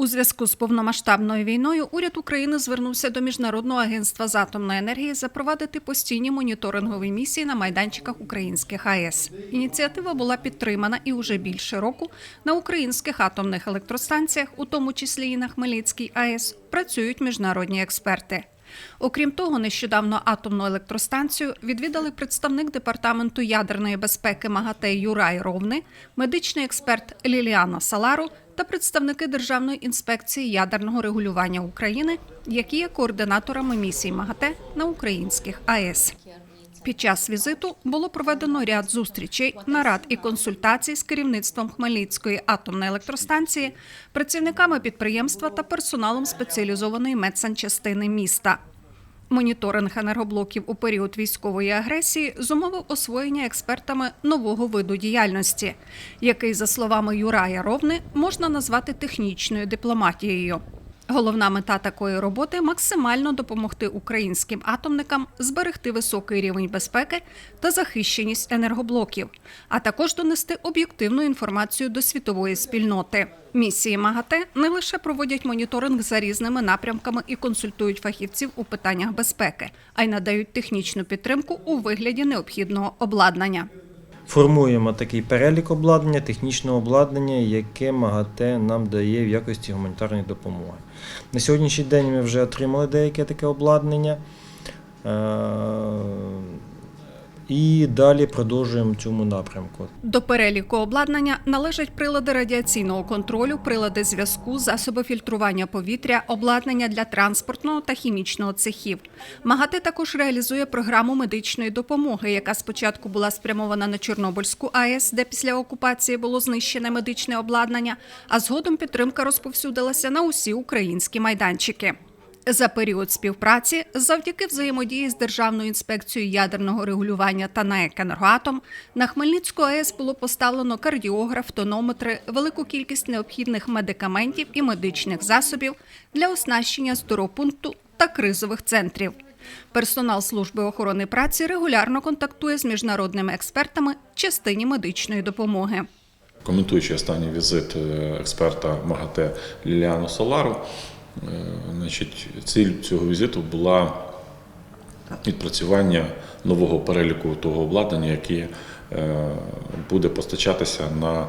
У зв'язку з повномасштабною війною уряд України звернувся до Міжнародного агентства з атомної енергії запровадити постійні моніторингові місії на майданчиках українських АЕС. Ініціатива була підтримана і уже більше року на українських атомних електростанціях, у тому числі і на Хмельницькій АЕС, працюють міжнародні експерти. Окрім того, нещодавно атомну електростанцію відвідали представник департаменту ядерної безпеки МАГАТЕ Юрай Ровни, медичний експерт Ліліана Салару та представники Державної інспекції ядерного регулювання України, які є координаторами місії МАГАТЕ на українських АЕС. Під час візиту було проведено ряд зустрічей, нарад і консультацій з керівництвом Хмельницької атомної електростанції, працівниками підприємства та персоналом спеціалізованої медсанчастини міста. Моніторинг енергоблоків у період військової агресії зумовив освоєння експертами нового виду діяльності, який, за словами Юрая Ровни, можна назвати технічною дипломатією. Головна мета такої роботи максимально допомогти українським атомникам зберегти високий рівень безпеки та захищеність енергоблоків, а також донести об'єктивну інформацію до світової спільноти. Місії МАГАТЕ не лише проводять моніторинг за різними напрямками і консультують фахівців у питаннях безпеки, а й надають технічну підтримку у вигляді необхідного обладнання. Формуємо такий перелік обладнання, технічного обладнання, яке МАГАТЕ нам дає в якості гуманітарної допомоги. На сьогоднішній день ми вже отримали деяке таке обладнання. І далі продовжуємо цьому напрямку. До переліку обладнання належать прилади радіаційного контролю, прилади зв'язку, засоби фільтрування повітря, обладнання для транспортного та хімічного цехів. МАГАТЕ також реалізує програму медичної допомоги, яка спочатку була спрямована на Чорнобильську АЕС, де після окупації було знищене медичне обладнання, а згодом підтримка розповсюдилася на усі українські майданчики. За період співпраці, завдяки взаємодії з Державною інспекцією ядерного регулювання та НАЕК «Енергоатом», на Хмельницьку АЕС було поставлено кардіограф, тонометри, велику кількість необхідних медикаментів і медичних засобів для оснащення здоропункту та кризових центрів. Персонал служби охорони праці регулярно контактує з міжнародними експертами в частині медичної допомоги. Коментуючи останній візит е, експерта МАГАТЕ Ліліану Солару, значить, ціль цього візиту була відпрацювання нового переліку того обладнання, яке е, буде постачатися на,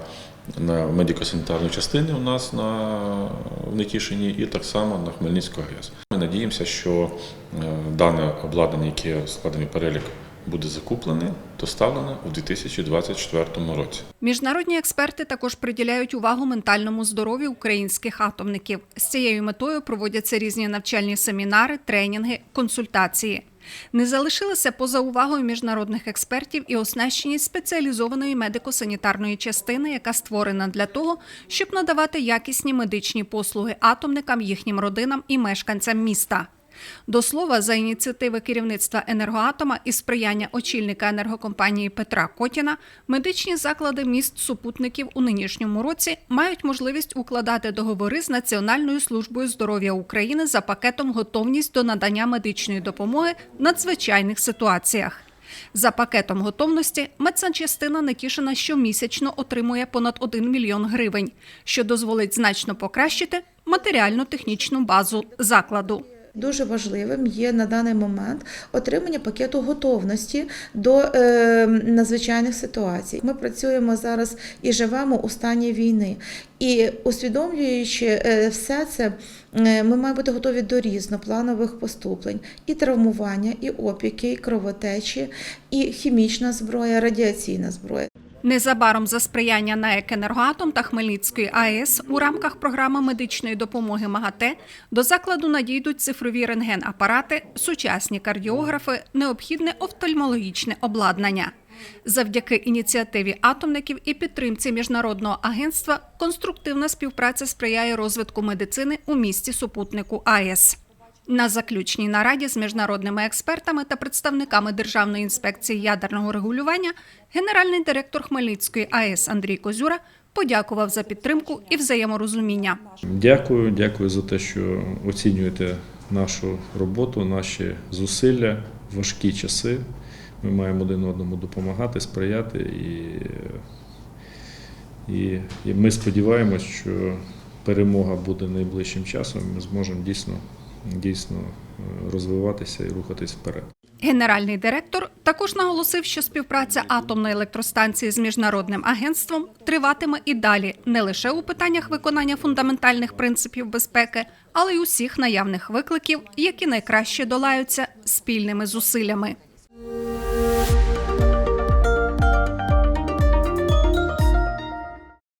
на медико-санітарну частину у нас на, в Нетішині і так само на Хмельницьку АЕС. Ми надіємося, що е, дане обладнання, яке складений перелік, буде закуплене, доставлене у 2024 році. Міжнародні експерти також приділяють увагу ментальному здоров'ю українських атомників. З цією метою проводяться різні навчальні семінари, тренінги, консультації. Не залишилися поза увагою міжнародних експертів і оснащеність спеціалізованої медико-санітарної частини, яка створена для того, щоб надавати якісні медичні послуги атомникам, їхнім родинам і мешканцям міста. До слова, за ініціативи керівництва енергоатома і сприяння очільника енергокомпанії Петра Котіна, медичні заклади міст супутників у нинішньому році мають можливість укладати договори з Національною службою здоров'я України за пакетом готовність до надання медичної допомоги в надзвичайних ситуаціях. За пакетом готовності медсанчастина Нетішина щомісячно отримує понад 1 мільйон гривень, що дозволить значно покращити матеріально-технічну базу закладу. Дуже важливим є на даний момент отримання пакету готовності до е, надзвичайних ситуацій. Ми працюємо зараз і живемо у стані війни. І усвідомлюючи е, все це, е, ми маємо бути готові до різнопланових поступлень: і травмування, і опіки, і кровотечі, і хімічна зброя, радіаційна зброя. Незабаром за сприяння НАЕК «Енергоатом» та Хмельницької АЕС у рамках програми медичної допомоги МАГАТЕ до закладу надійдуть цифрові рентген-апарати, сучасні кардіографи, необхідне офтальмологічне обладнання. Завдяки ініціативі атомників і підтримці міжнародного агентства конструктивна співпраця сприяє розвитку медицини у місті супутнику АЕС. На заключній нараді з міжнародними експертами та представниками Державної інспекції ядерного регулювання генеральний директор Хмельницької АЕС Андрій Козюра подякував за підтримку і взаєморозуміння. Дякую, дякую за те, що оцінюєте нашу роботу, наші зусилля, важкі часи. Ми маємо один одному допомагати, сприяти, і, і, і ми сподіваємось, що перемога буде найближчим часом, ми зможемо дійсно, дійсно е, розвиватися і рухатись вперед. Генеральний директор також наголосив, що співпраця атомної електростанції з міжнародним агентством триватиме і далі не лише у питаннях виконання фундаментальних принципів безпеки, але й усіх наявних викликів, які найкраще долаються спільними зусиллями.